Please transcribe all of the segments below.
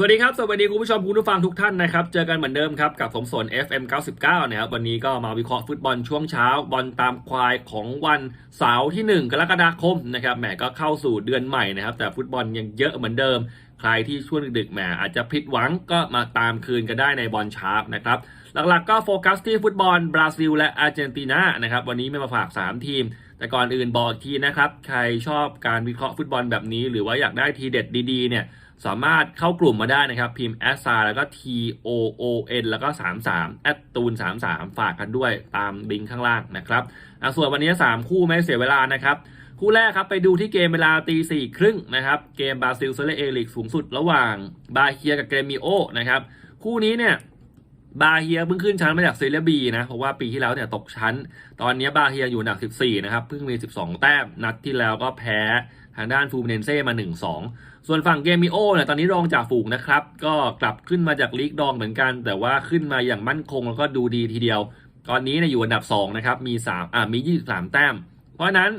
สวัสดีครับ สวัสดีคุณผู้ชมคุณผู้ฟังทุกท่านนะครับ เจอกันเหมือนเดิมครับ กับผมสน FM 99 นะครับ วันนี้ก็มาวิเคราะห์ฟุตบอลช่วงเช้า บอลตามควายของวันเสาร์ที่ 1 กรกฎาคมนะครับ แหมก็เข้าสู่เดือนใหม่นะครับ แต่ฟุตบอลยังเยอะเหมือนเดิม ใครที่ช่วงดึกๆแหมอาจจะผิดหวังก็มาตามคืนกันได้ในบอลชาร์ปนะครับ หลักๆก็โฟกัสที่ฟุตบอลบราซิลและอาร์เจนตินา นะครับ วันนี้ไม่มาฝาก 3 ทีม แต่ก่อนอื่นบอกทีนะครับ ใครชอบการวิเคราะห์ฟุตบอลแบบนี้ หรือว่าอยากได้ทีเด็ดดีๆเนี่ยสามารถเข้ากลุ่มมาได้นะครับ พิมพ์แอสซาแล้วก็ T O O N แล้วก็ 33แอดตูน33 ฝากกันด้วยตามลิงก์ข้างล่างนะครับอะส่วนวันนี้ 3 คู่ไม่เสียเวลานะครับ คู่แรกครับไปดูที่เกมเวลาตีสี่ครึ่งนะครับ เกมบราซิลเซเลเอลิกสูงสุดระหว่างบาเฮียกับเกรมิโอนะครับ คู่นี้เนี่ย บาเฮียเพิ่งขึ้นชั้นมาจากเซเรียบีนะ เพราะว่าปีที่แล้วเนี่ยตกชั้น ตอนนี้บาเฮียอยู่อันดับ 14 นะครับ เพิ่งมี 12 แต้ม นัดที่แล้วก็แพ้ทางด้านฟูมิเนเซ่มา 1-2 ส่วนฝั่งเกมิโอเนี่ยตอนนี้รองจากฝูงนะครับ ก็กลับขึ้นมาจากลีกดองเหมือนกัน แต่ว่าขึ้นมาอย่างมั่นคงแล้วก็ดูดีทีเดียว ตอนนี้เนี่ยอยู่อันดับ 2 นะครับ มี 3 อ่ามี 23 แต้ม เพราะนั้น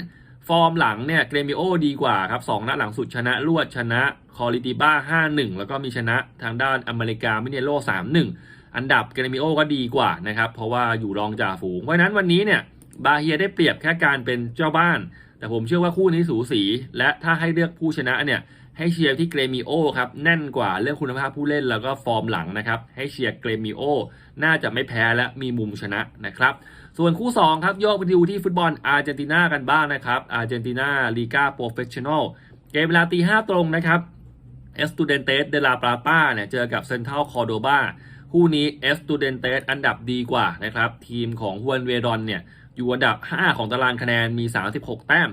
ฟอร์มหลังเนี่ยเกรมิโอดีกว่าครับ2นัดหลังสุดชนะรวดชนะคอริติบ้า 5-1 แล้วก็มีชนะทางด้านอเมริกามิเนโล3-1 อันดับเกรมิโอก็ดีกว่านะครับ เพราะว่าอยู่รองจ่าฝูงเพราะนั้นวันนี้เนี่ยบาเฮียได้เปรียบแค่การเป็นเจ้าบ้าน แต่ผมเชื่อว่าคู่นี้สูสี และถ้าให้เลือกผู้ชนะเนี่ยให้เชียร์ที่เกรมิโอครับแน่นกว่าเรื่องคุณภาพผู้เล่นแล้วก็ฟอร์มหลังนะครับให้เชียร์เกรมิโอน่าจะไม่แพ้และมีมุมชนะนะครับ ส่วนคู่ 2 ครับโยกไปดูที่ฟุตบอลอาร์เจนตินากันบ้างนะครับอาร์เจนตินาลีกาโปรเฟชชั่นอลเกมเวลาตีห้าตรงนะครับเอสตูเดนเตสเดลาปราตาเนี่ยเจอกับเซนทรัลคอร์โดบา คู่นี้เอสตูเดนเตสอันดับดีกว่านะครับทีมของฮวนเวรอนเนี่ยอยู่อันดับ 5 ของตารางคะแนนมี 36 แต้ม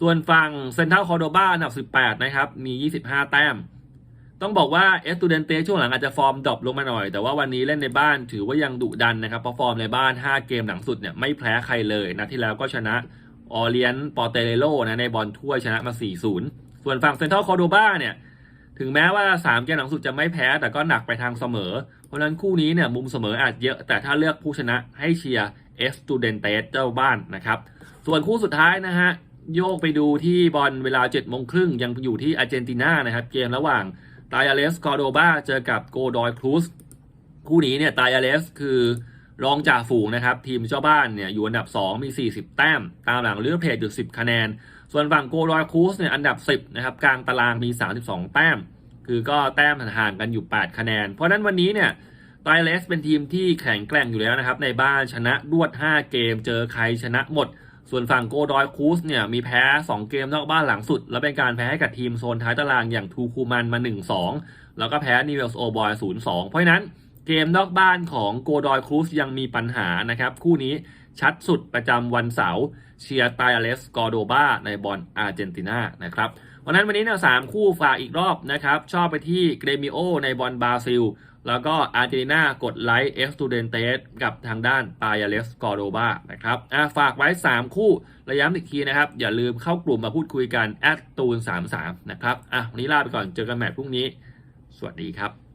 ส่วนฝั่งเซนทรัลคอร์โดบาอันดับ 18 นะครับมี 25 แต้ม ต้องบอกว่าเอสตูเดนเตช่วงหลังอาจจะฟอร์มดรอปลงมาหน่อย แต่ว่าวันนี้เล่นในบ้านถือว่ายังดุดันนะครับเพราะฟอร์มในบ้าน 5 เกมหลังสุดเนี่ยไม่แพ้ใครเลยนะที่แล้วก็ชนะออเลียนปอเตเลโลนะในบอลถ้วยชนะมา 4-0 ส่วนฝั่งเซนทรัลคอร์โดบาเนี่ยถึงแม้ว่า 3 เกมหลังสุดจะไม่แพ้แต่ก็หนักไปทางเสมอ เพราะนั้นคู่นี้เนี่ยมุมเสมออาจเยอะแต่ถ้าเลือกผู้ชนะให้เชียร์เอสตูเดนเตสเจ้าบ้านนะครับ ส่วนคู่สุดท้ายนะฮะโยกไปดูที่บอลเวลา7โมงครึ่งยังอยู่ที่อาร์เจนตินานะครับ เกมระหว่างตายาเลสคอโดบาเจอกับโกดอยครูสคู่นี้เนี่ยตายาเลสคือรองจ่าฝูงนะครับ ทีมเจ้าบ้านเนี่ยอยู่อันดับ 2 มี 40 แต้ม ตามหลังเลือเพจอยู่ 10 คะแนน ส่วนฝั่งโกดอยครูสเนี่ยอันดับ 10 นะครับ กลางตารางมี 32 แต้ม คือก็แต้มห่างกันอยู่ 8 คะแนน เพราะนั้นวันนี้เนี่ยไตเลสเป็นทีมที่แข็งแกร่งอยู่แล้วนะครับ ในบ้านชนะรวด 5 เกม เจอใครชนะหมด ส่วนฝั่งโกดอยคูสเนี่ยมีแพ้ 2 เกมนอกบ้านหลังสุด แล้วเป็นการแพ้ให้กับทีมโซนท้ายตารางอย่างทูคูมันมา 1-2 แล้วก็แพ้นิเวลส์โอบอย0-2 เพราะฉะนั้นเกมนอกบ้านของโกดอยครูสยังมีปัญหานะครับ คู่นี้ชัดสุดประจำวันเสาร์เชียร์ไตเลสกอโดบาในบอลอาร์เจนตินานะครับ วันนั้นวันนี้เนี่ยสามคู่ฝากอีกรอบนะครับ ชอบไปที่เกรมิโอในบอลบราซิล แล้วก็อาร์เจนตินากดไลค์เอสตูเดนเตสกับทางด้านปายาเลสกอโดบานะครับอะฝากไว้ 3 คู่ระย้ำอีกทีนะครับ อย่าลืมเข้ากลุ่มมาพูดคุยกันแอดตูน33 นะครับอะวันนี้ลาไปก่อนเจอกันแมตช์พรุ่งนี้ สวัสดีครับ